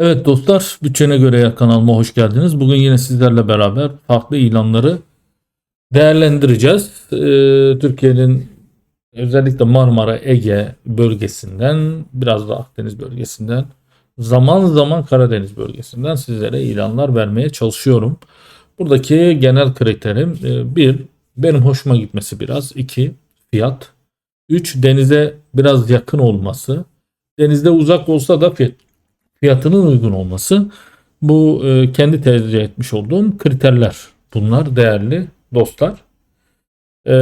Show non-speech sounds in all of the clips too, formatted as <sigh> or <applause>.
Evet dostlar, bütçene göre yer kanalıma hoş geldiniz. Bugün yine sizlerle beraber farklı ilanları değerlendireceğiz. Ee, Türkiye'nin özellikle Marmara, Ege bölgesinden, biraz da Akdeniz bölgesinden, zaman zaman Karadeniz bölgesinden sizlere ilanlar vermeye çalışıyorum. Buradaki genel kriterim e, bir, benim hoşuma gitmesi biraz. iki fiyat. Üç, denize biraz yakın olması. Denizde uzak olsa da fiyat, fiyatının uygun olması. Bu e, kendi tercih etmiş olduğum kriterler. Bunlar değerli dostlar. E,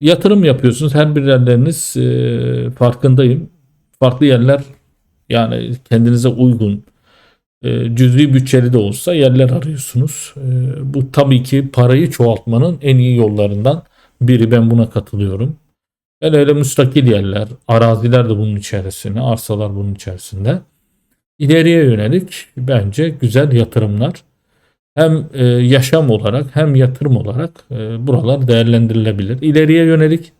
yatırım yapıyorsunuz. Her birerleriniz e, farkındayım. Farklı yerler yani kendinize uygun e, cüzi bütçeli de olsa yerler arıyorsunuz. E, bu tabii ki parayı çoğaltmanın en iyi yollarından biri. Ben buna katılıyorum. Hele hele müstakil yerler, araziler de bunun içerisinde, arsalar bunun içerisinde. İleriye yönelik bence güzel yatırımlar. Hem e, yaşam olarak hem yatırım olarak e, buralar değerlendirilebilir. İleriye yönelik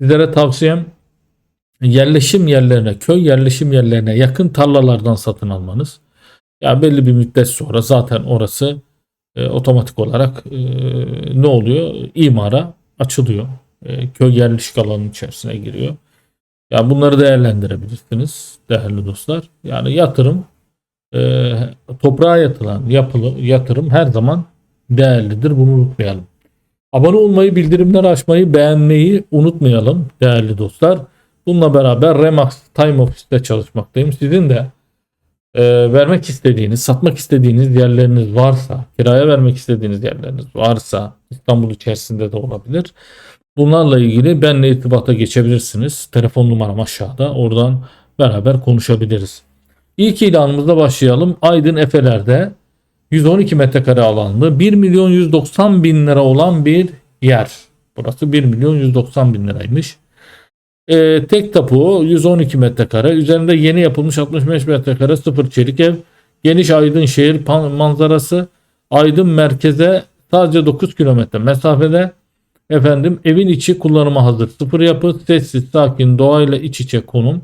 sizlere tavsiyem yerleşim yerlerine, köy yerleşim yerlerine yakın tarlalardan satın almanız. Ya belli bir müddet sonra zaten orası e, otomatik olarak e, ne oluyor? İmara açılıyor. E, köy yerleşik alanının içerisine giriyor. Ya bunları değerlendirebilirsiniz değerli dostlar. Yani yatırım e, toprağa yatılan yapılı yatırım her zaman değerlidir. Bunu unutmayalım. Abone olmayı, bildirimleri açmayı, beğenmeyi unutmayalım değerli dostlar. Bununla beraber Remax Time Office'te çalışmaktayım. Sizin de e, vermek istediğiniz, satmak istediğiniz yerleriniz varsa, kiraya vermek istediğiniz yerleriniz varsa İstanbul içerisinde de olabilir. Bunlarla ilgili benimle irtibata geçebilirsiniz. Telefon numaram aşağıda. Oradan beraber konuşabiliriz. İlk ilanımızda başlayalım. Aydın Efeler'de 112 metrekare alanlı 1 milyon 190 bin lira olan bir yer. Burası 1 milyon 190 bin liraymış. Ee, tek tapu 112 metrekare. Üzerinde yeni yapılmış 65 metrekare sıfır çelik ev. Geniş Aydın şehir manzarası. Aydın merkeze sadece 9 kilometre mesafede. Efendim evin içi kullanıma hazır. Sıfır yapı, sessiz, sakin, doğayla iç içe konum.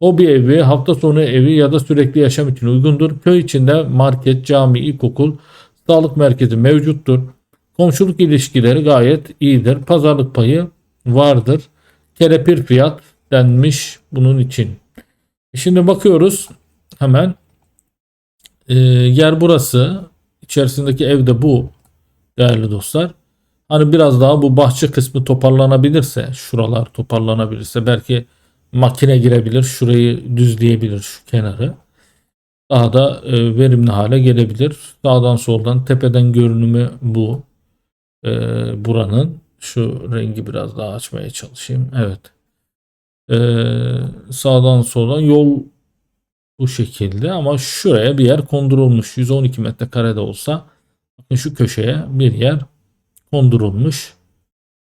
O bir evi, hafta sonu evi ya da sürekli yaşam için uygundur. Köy içinde market, cami, ilkokul, sağlık merkezi mevcuttur. Komşuluk ilişkileri gayet iyidir. Pazarlık payı vardır. Kelepir fiyat denmiş bunun için. Şimdi bakıyoruz hemen. Ee, yer burası. İçerisindeki ev de bu. Değerli dostlar. Hani biraz daha bu bahçe kısmı toparlanabilirse, şuralar toparlanabilirse belki makine girebilir, şurayı düzleyebilir şu kenarı. Daha da e, verimli hale gelebilir. Sağdan soldan tepeden görünümü bu. E, buranın şu rengi biraz daha açmaya çalışayım. Evet. E, sağdan soldan yol bu şekilde ama şuraya bir yer kondurulmuş. 112 metrekare de olsa bakın şu köşeye bir yer kondurulmuş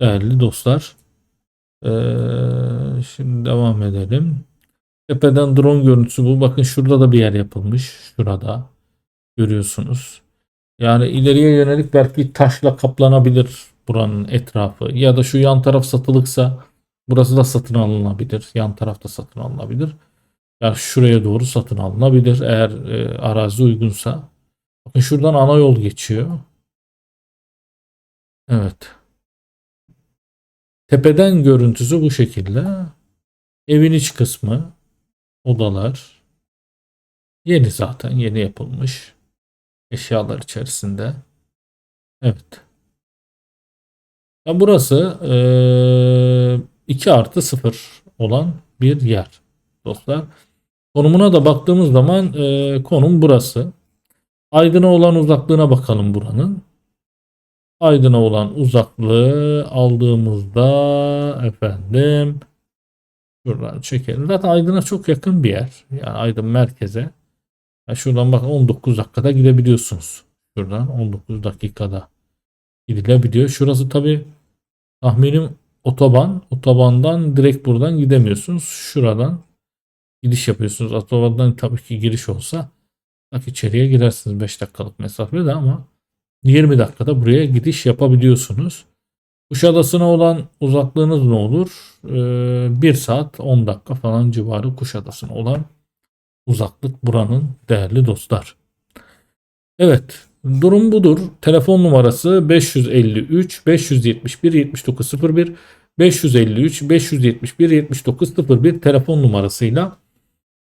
değerli dostlar. Ee, şimdi devam edelim. Tepeden drone görüntüsü bu. Bakın şurada da bir yer yapılmış. Şurada görüyorsunuz. Yani ileriye yönelik belki taşla kaplanabilir buranın etrafı. Ya da şu yan taraf satılıksa burası da satın alınabilir. Yan tarafta satın alınabilir. Yani şuraya doğru satın alınabilir eğer e, arazi uygunsa. Bakın şuradan ana yol geçiyor. Evet. Tepeden görüntüsü bu şekilde. Evin iç kısmı, odalar. Yeni zaten, yeni yapılmış. Eşyalar içerisinde. Evet. Ya burası 2 artı 0 olan bir yer dostlar. Konumuna da baktığımız zaman e, konum burası. Aydın'a olan uzaklığına bakalım buranın. Aydın'a olan uzaklığı aldığımızda efendim şuradan çekelim. Zaten Aydın'a çok yakın bir yer. Yani Aydın merkeze. Yani şuradan bakın 19 dakikada gidebiliyorsunuz. Şuradan 19 dakikada gidilebiliyor. Şurası tabi tahminim otoban. Otobandan direkt buradan gidemiyorsunuz. Şuradan gidiş yapıyorsunuz. Otobandan tabii ki giriş olsa bak içeriye girersiniz 5 dakikalık mesafede ama 20 dakikada buraya gidiş yapabiliyorsunuz. Kuşadası'na olan uzaklığınız ne olur? Ee, 1 saat 10 dakika falan civarı Kuşadası'na olan uzaklık buranın değerli dostlar. Evet durum budur. Telefon numarası 553 571 7901 553 571 7901 telefon numarasıyla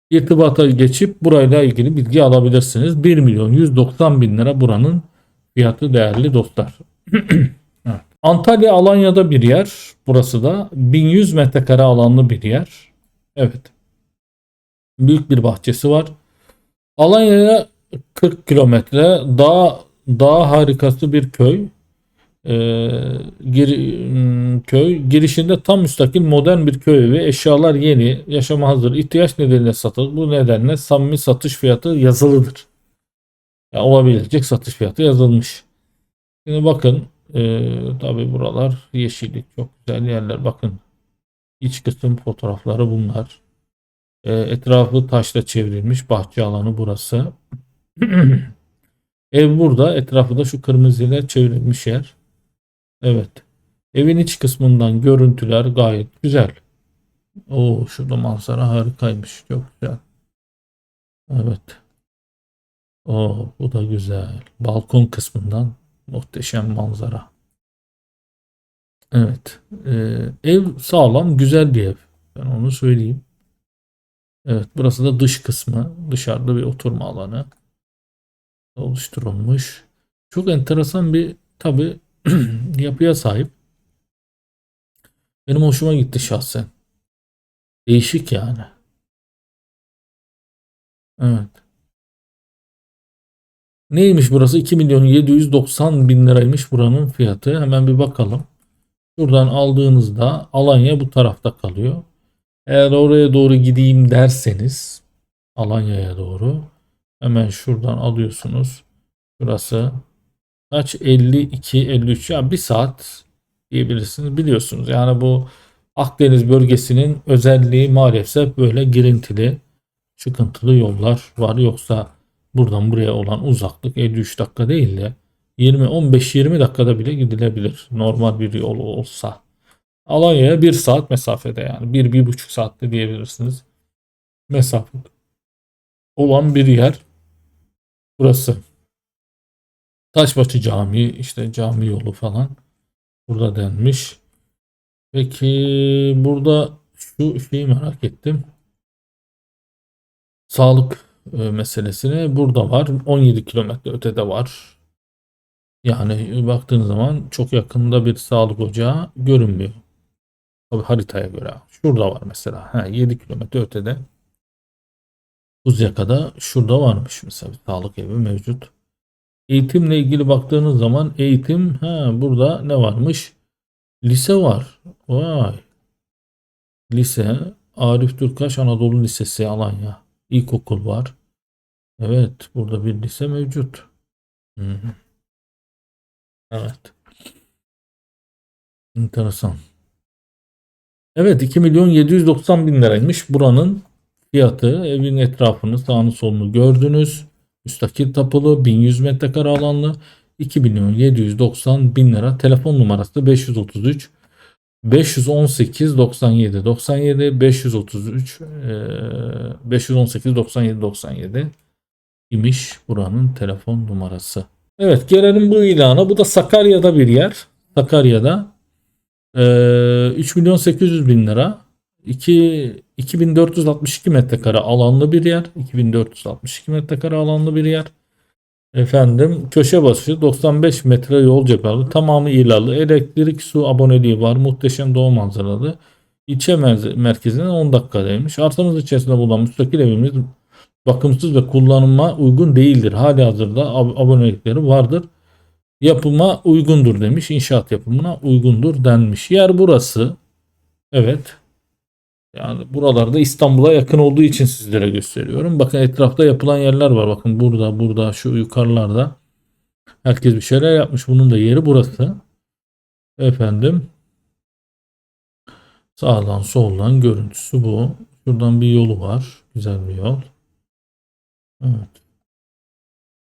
irtibata geçip burayla ilgili bilgi alabilirsiniz. 1 milyon 190 bin lira buranın fiyatı değerli dostlar. <clears throat> Evet. Antalya Alanya'da bir yer. Burası da 1100 metrekare alanlı bir yer. Evet. Büyük bir bahçesi var. Alanya'ya 40 kilometre dağ, dağ harikası bir köy. Ee, gir- hmm, köy girişinde tam müstakil modern bir köy evi eşyalar yeni yaşama hazır ihtiyaç nedeniyle satılır bu nedenle samimi satış fiyatı yazılıdır ya olabilecek satış fiyatı yazılmış şimdi bakın ee, tabi buralar yeşillik çok güzel yerler bakın iç kısım fotoğrafları bunlar Ee, etrafı taşla çevrilmiş bahçe alanı burası <clears throat> ev burada etrafı da şu kırmızıyla çevrilmiş yer Evet. Evin iç kısmından görüntüler gayet güzel. Oo şurada manzara harikaymış. Çok güzel. Evet. Oo bu da güzel. Balkon kısmından muhteşem manzara. Evet. Ee, ev sağlam, güzel bir ev. Ben onu söyleyeyim. Evet, burası da dış kısmı. Dışarıda bir oturma alanı oluşturulmuş. Çok enteresan bir tabi <clears throat> yapıya sahip. Benim hoşuma gitti şahsen. Değişik yani. Evet. Neymiş burası? 2 milyon 790 bin liraymış buranın fiyatı. Hemen bir bakalım. Şuradan aldığınızda Alanya bu tarafta kalıyor. Eğer oraya doğru gideyim derseniz Alanya'ya doğru hemen şuradan alıyorsunuz. Burası kaç 52 53 ya bir saat diyebilirsiniz. Biliyorsunuz yani bu Akdeniz bölgesinin özelliği maalesef böyle girintili, çıkıntılı yollar var. Yoksa buradan buraya olan uzaklık 53 dakika değil de 20 15-20 dakikada bile gidilebilir. Normal bir yol olsa. Alanya'ya bir saat mesafede yani. bir bir buçuk saatte diyebilirsiniz. Mesafe olan bir yer burası. Taşbaşı Camii işte cami yolu falan burada denmiş. Peki burada şu şeyi merak ettim. Sağlık e, meselesini burada var. 17 kilometre ötede var. Yani baktığınız zaman çok yakında bir sağlık ocağı görünmüyor. Tabi haritaya göre. Şurada var mesela. Ha, 7 kilometre ötede. Kuzyaka'da şurada varmış mesela bir sağlık evi mevcut. Eğitimle ilgili baktığınız zaman eğitim ha burada ne varmış? Lise var. Vay. Lise Arif Türkaş Anadolu Lisesi Alanya. İlkokul var. Evet, burada bir lise mevcut. Hı hı. Evet. Enteresan. Evet 2 milyon 790 bin liraymış buranın fiyatı. Evin etrafını sağını solunu gördünüz. Müstakil tapulu 1100 metrekare alanlı 2 milyon 790 bin lira. Telefon numarası 533 518 97 97 533 518 97 97 imiş buranın telefon numarası. Evet gelelim bu ilana. Bu da Sakarya'da bir yer. Sakarya'da e, 3 milyon 800 bin lira. 2 2462 metrekare alanlı bir yer. 2462 metrekare alanlı bir yer. Efendim köşe başı 95 metre yol cephalı. Tamamı ilalı. Elektrik su aboneliği var. Muhteşem doğu manzaralı. İlçe merkez- merkezine 10 dakikadaymış. Arsamız içerisinde bulunan müstakil evimiz bakımsız ve kullanıma uygun değildir. Hali hazırda ab- abonelikleri vardır. Yapıma uygundur demiş. İnşaat yapımına uygundur denmiş. Yer burası. Evet. Yani buralarda İstanbul'a yakın olduğu için sizlere gösteriyorum. Bakın etrafta yapılan yerler var. Bakın burada, burada, şu yukarılarda. Herkes bir şeyler yapmış. Bunun da yeri burası. Efendim. Sağdan soldan görüntüsü bu. Şuradan bir yolu var. Güzel bir yol. Evet.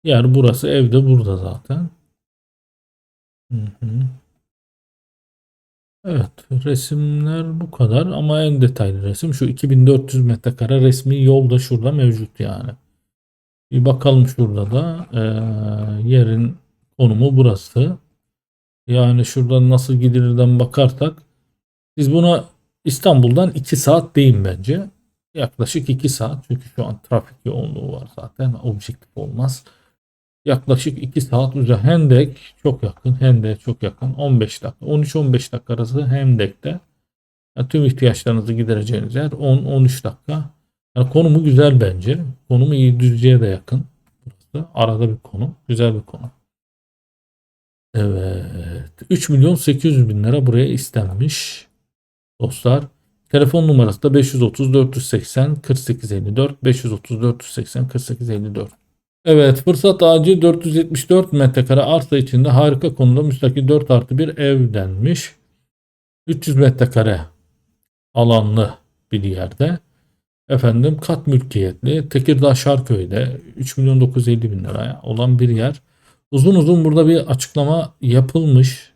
Yer burası. Ev de burada zaten. Hı hı. Evet resimler bu kadar ama en detaylı resim şu 2400 metrekare resmi yol da şurada mevcut yani. Bir bakalım şurada da eee, yerin konumu burası. Yani şuradan nasıl gidilirden bakarsak biz buna İstanbul'dan 2 saat değil bence. Yaklaşık 2 saat çünkü şu an trafik yoğunluğu var zaten objektif olmaz. Yaklaşık 2 saat uzak. Hendek çok yakın. Hendek çok yakın. 15 dakika. 13-15 dakika arası Hendek'te. Yani tüm ihtiyaçlarınızı gidereceğiniz yer 10-13 dakika. Yani konumu güzel bence. Konumu iyi Düzce'ye de yakın. Burası. Arada bir konu. Güzel bir konu. Evet. 3 milyon 800 bin lira buraya istenmiş. Dostlar. Telefon numarası da 530 480 4854 530 480 4854. Evet fırsat ağacı 474 metrekare arsa içinde harika konuda müstakil 4 artı bir ev denmiş. 300 metrekare alanlı bir yerde. Efendim kat mülkiyetli Tekirdağ Şarköy'de 3 milyon 950 bin liraya olan bir yer. Uzun uzun burada bir açıklama yapılmış.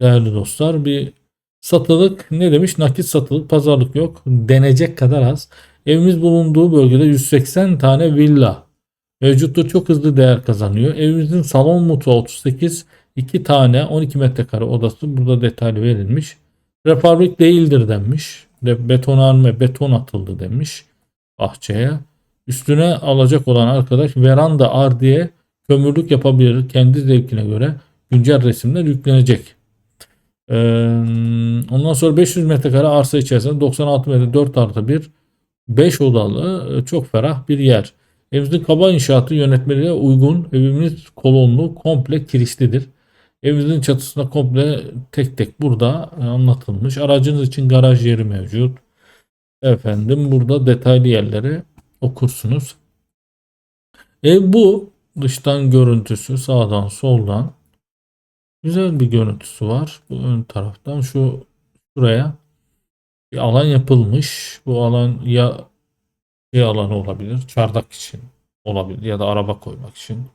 Değerli dostlar bir satılık ne demiş? Nakit satılık pazarlık yok. Denecek kadar az. Evimiz bulunduğu bölgede 180 tane villa mevcuttur. Çok hızlı değer kazanıyor. Evimizin salon mutfağı 38 2 tane 12 metrekare odası burada detaylı verilmiş. Prefabrik değildir denmiş. Betonarme beton atıldı demiş bahçeye. Üstüne alacak olan arkadaş veranda ardiye kömürlük yapabilir. Kendi zevkine göre güncel resimler yüklenecek. Ondan sonra 500 metrekare arsa içerisinde 96 metre 4 artı 1 5 odalı e, çok ferah bir yer. Evimizin kaba inşaatı yönetmeliğe uygun. Evimiz kolonlu, komple kirişlidir. Evimizin çatısında komple tek tek burada e, anlatılmış. Aracınız için garaj yeri mevcut. Efendim burada detaylı yerleri okursunuz. Ev bu. Dıştan görüntüsü sağdan soldan. Güzel bir görüntüsü var. Bu ön taraftan şu şuraya bir alan yapılmış. Bu alan ya şey alanı olabilir. Çardak için olabilir ya da araba koymak için.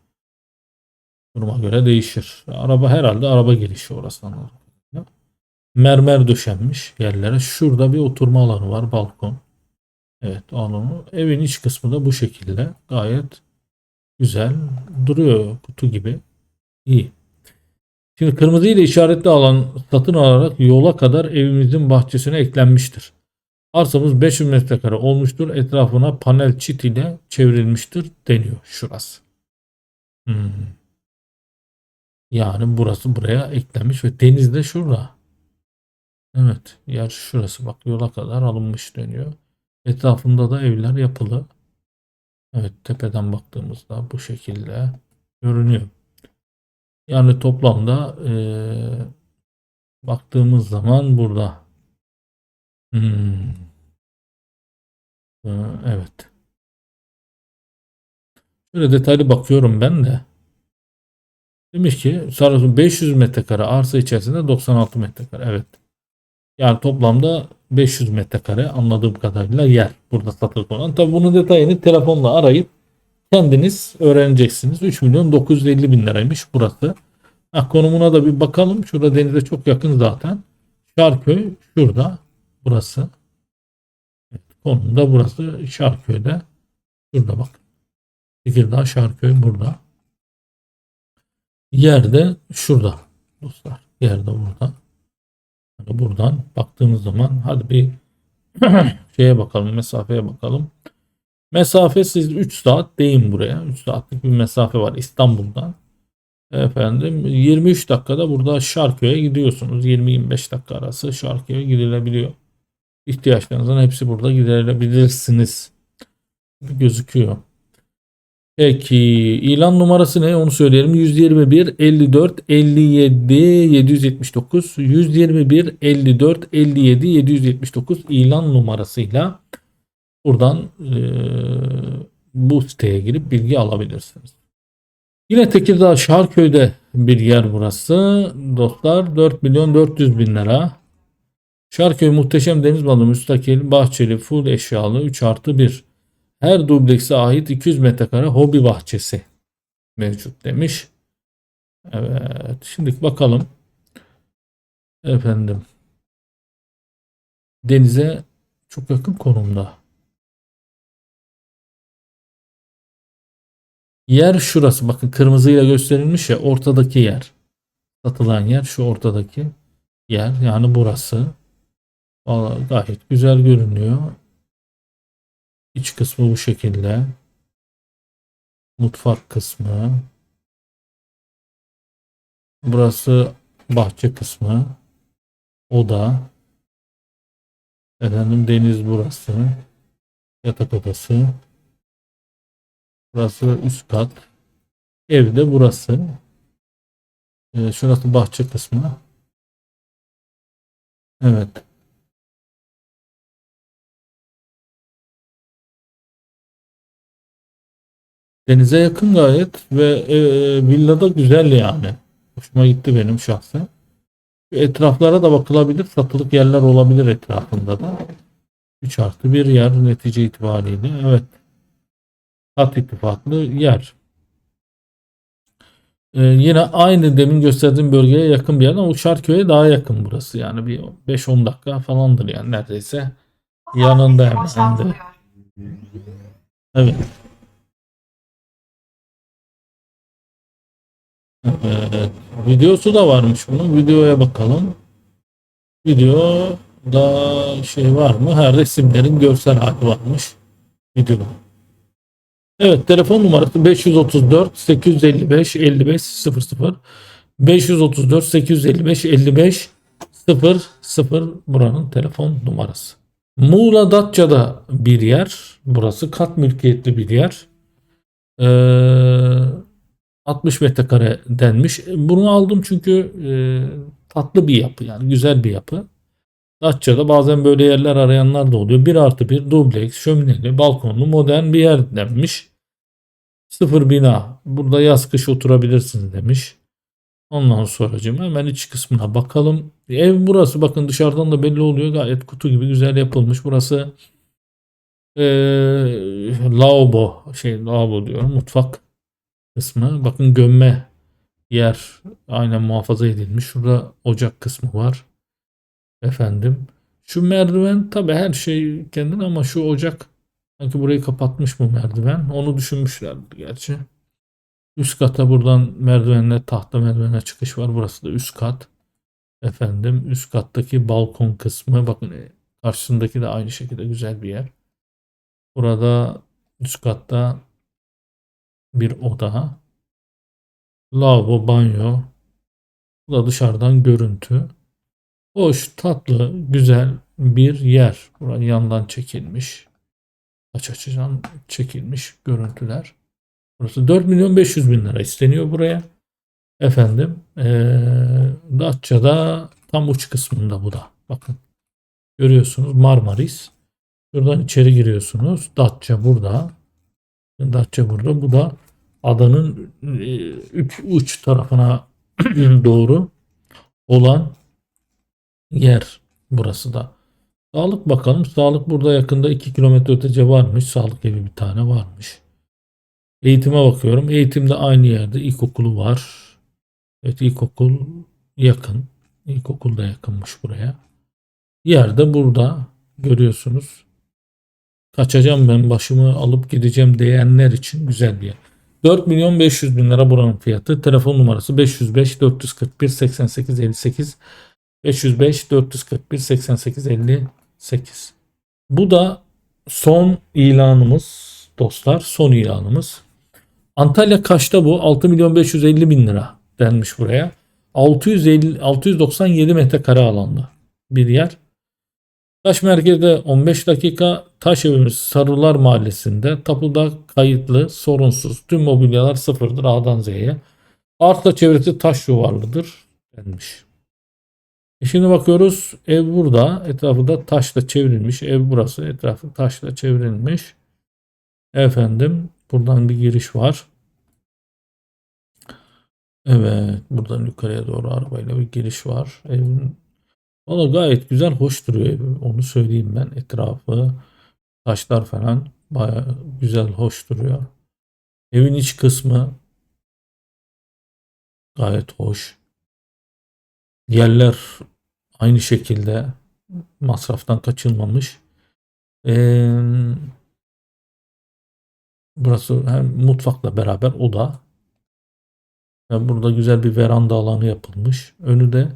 Duruma göre değişir. Araba herhalde araba girişi orası. Mermer döşenmiş yerlere. Şurada bir oturma alanı var. Balkon. Evet alanı. Evin iç kısmı da bu şekilde. Gayet güzel duruyor kutu gibi. İyi. Şimdi kırmızı ile işaretli alan satın alarak yola kadar evimizin bahçesine eklenmiştir. Arsamız 500 metrekare olmuştur. Etrafına panel çit ile çevrilmiştir deniyor şurası. Hmm. Yani burası buraya eklenmiş ve deniz de şurada. Evet yer şurası bak yola kadar alınmış deniyor. Etrafında da evler yapılı. Evet tepeden baktığımızda bu şekilde görünüyor. Yani toplamda eee, baktığımız zaman burada Hmm. Ee, Evet. Şöyle detaylı bakıyorum ben de. Demiş ki Sarısun 500 metrekare arsa içerisinde 96 metrekare. Evet. Yani toplamda 500 metrekare anladığım kadarıyla yer burada satılık olan. Tabi bunun detayını telefonla arayıp kendiniz öğreneceksiniz. 3 milyon 950 bin liraymış burası. Ha, konumuna da bir bakalım. Şurada denize çok yakın zaten. Şarköy şurada. Burası. Evet, konumda burası Şarköy'de. Şurada bak. Tekirdağ Şarköy burada. Yerde şurada dostlar. Yerde burada. Yani buradan baktığımız zaman hadi bir <clears throat> şeye bakalım mesafeye bakalım. Mesafe siz 3 saat deyin buraya. 3 saatlik bir mesafe var İstanbul'dan. Efendim 23 dakikada burada Şarköy'e gidiyorsunuz. 20-25 dakika arası Şarköy'e gidilebiliyor. İhtiyaçlarınızın hepsi burada giderebilirsiniz. Gözüküyor. Peki ilan numarası ne onu söyleyelim. 121 54 57 779 121 54 57 779 ilan numarasıyla buradan e, bu siteye girip bilgi alabilirsiniz. Yine Tekirdağ Şarköy'de bir yer burası. Dostlar 4 milyon 400 bin lira. Şarköy muhteşem deniz balı müstakil, bahçeli, full eşyalı 3 artı 1. Her dublekse ait 200 metrekare hobi bahçesi mevcut demiş. Evet. Şimdi bakalım. Efendim. denize çok yakın konumda. Yer şurası. Bakın kırmızıyla gösterilmiş ya ortadaki yer. Satılan yer şu ortadaki yer. Yani burası. Vallahi gayet güzel görünüyor. İç kısmı bu şekilde. Mutfak kısmı. Burası bahçe kısmı. Oda. Efendim deniz burası. Yatak odası. Burası üst kat. Evde burası. Ee, şurası bahçe kısmı. Evet. Denize yakın gayet ve e, villada güzel yani. Hoşuma gitti benim şahsen. Etraflara da bakılabilir. Satılık yerler olabilir etrafında da. 3 artı bir yer netice itibariyle. Evet. Kat ittifaklı yer. Ee, yine aynı demin gösterdiğim bölgeye yakın bir yer ama Uşarköy'e daha yakın burası. Yani bir 5-10 dakika falandır yani neredeyse. Yanında hemen de. Evet. Evet. Videosu da varmış bunun. Videoya bakalım. Video da şey var mı? Her resimlerin görsel hali varmış. Videoda. Evet telefon numarası 534 855 55 00 534 855 55 00 buranın telefon numarası. Muğla Datça'da bir yer. Burası kat mülkiyetli bir yer. Ee, 60 metrekare denmiş. Bunu aldım çünkü e, tatlı bir yapı yani güzel bir yapı. Datça'da bazen böyle yerler arayanlar da oluyor. 1 artı 1 dubleks, şömineli, balkonlu, modern bir yer denmiş. Sıfır bina. Burada yaz kış oturabilirsiniz demiş. Ondan sonracığım hemen iç kısmına bakalım. Ev burası bakın dışarıdan da belli oluyor. Gayet kutu gibi güzel yapılmış. Burası ee, lavabo şey lavabo diyorum mutfak kısmı. Bakın gömme yer aynen muhafaza edilmiş. Şurada ocak kısmı var. Efendim. Şu merdiven tabi her şey kendine ama şu ocak sanki burayı kapatmış bu merdiven. Onu düşünmüşlerdi gerçi. Üst kata buradan merdivenle tahta merdivene çıkış var. Burası da üst kat. Efendim üst kattaki balkon kısmı bakın e, karşısındaki de aynı şekilde güzel bir yer. Burada üst katta bir oda. Lavabo, banyo. Bu da dışarıdan görüntü. Hoş, tatlı, güzel bir yer. Buranın yandan çekilmiş. Aç açıdan çekilmiş görüntüler. Burası 4 milyon 500 bin lira isteniyor buraya. Efendim ee, Datça'da tam uç kısmında bu da. Bakın görüyorsunuz Marmaris. Şuradan içeri giriyorsunuz. Datça burada. Datça burada. Bu da adanın üç uç tarafına <clears throat> doğru olan yer burası da. Sağlık bakalım. Sağlık burada yakında 2 kilometre ötece varmış. Sağlık evi bir tane varmış. Eğitime bakıyorum. Eğitimde aynı yerde ilkokulu var. Evet ilkokul yakın. İlkokul da yakınmış buraya. Yerde burada görüyorsunuz. Kaçacağım ben başımı alıp gideceğim diyenler için güzel bir yer. 4 milyon 500 bin lira buranın fiyatı. Telefon numarası 505 441 88 58 505 441 88 58. Bu da son ilanımız dostlar. Son ilanımız. Antalya Kaş'ta bu 6 milyon 550 bin lira denmiş buraya. 650 697 metrekare alanda bir yer. Taş merkezde 15 dakika Taş evimiz Sarılar Mahallesi'nde. Tapuda kayıtlı, sorunsuz. Tüm mobilyalar sıfırdır A'dan Z'ye. Arka çevresi taş yuvarlıdır denmiş. E şimdi bakıyoruz ev burada. Etrafı da taşla çevrilmiş. Ev burası. Etrafı taşla çevrilmiş. Efendim buradan bir giriş var. Evet buradan yukarıya doğru arabayla bir giriş var. Evin Valla gayet güzel, hoş duruyor ev. Onu söyleyeyim ben. Etrafı, taşlar falan baya güzel, hoş duruyor. Evin iç kısmı gayet hoş. Yerler aynı şekilde Masraftan kaçınmamış. Ee, burası hem mutfakla beraber oda. Ve burada güzel bir veranda alanı yapılmış. Önü de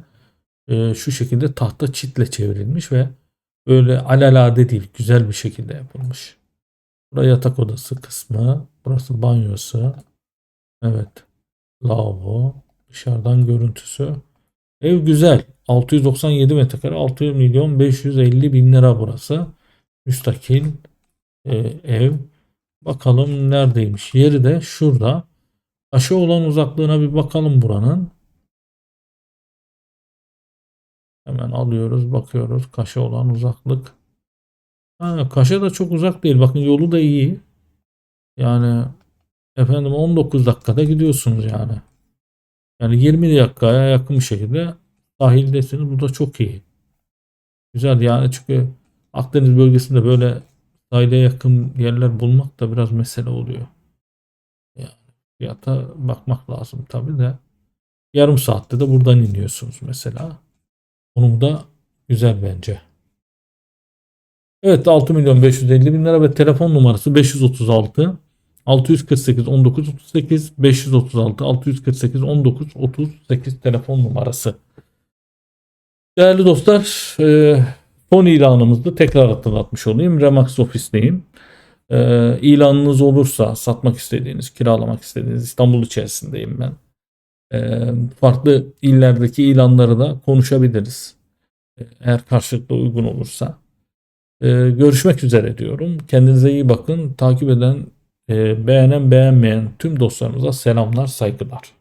e, şu şekilde tahta çitle çevrilmiş ve böyle alelade değil güzel bir şekilde yapılmış. Burası yatak odası kısmı. Burası banyosu. Evet. Lavabo. Dışarıdan görüntüsü. Ev güzel. 697 metrekare. 6 milyon 550 bin lira burası. Müstakil e, ev. Bakalım neredeymiş. Yeri de şurada. Taşa olan uzaklığına bir bakalım buranın. Hemen alıyoruz, bakıyoruz. Kaşa olan uzaklık. Ha, Kaşa da çok uzak değil. Bakın yolu da iyi. Yani efendim 19 dakikada gidiyorsunuz yani. Yani 20 dakikaya yakın bir şekilde sahildesiniz. Bu da çok iyi. Güzel yani çünkü Akdeniz bölgesinde böyle sahile yakın yerler bulmak da biraz mesele oluyor. Yani fiyata bakmak lazım tabi de. Yarım saatte de buradan iniyorsunuz mesela. Onun da güzel bence. Evet 6 milyon 550 bin lira ve telefon numarası 536 648 19 38 536 648 19 38 telefon numarası. Değerli dostlar e, son ilanımızda tekrar hatırlatmış olayım. Remax ofisteyim. E, ilanınız olursa satmak istediğiniz, kiralamak istediğiniz İstanbul içerisindeyim ben. E, farklı illerdeki ilanları da konuşabiliriz. Eğer karşılıklı uygun olursa. Görüşmek üzere diyorum. Kendinize iyi bakın. Takip eden, beğenen, beğenmeyen tüm dostlarımıza selamlar, saygılar.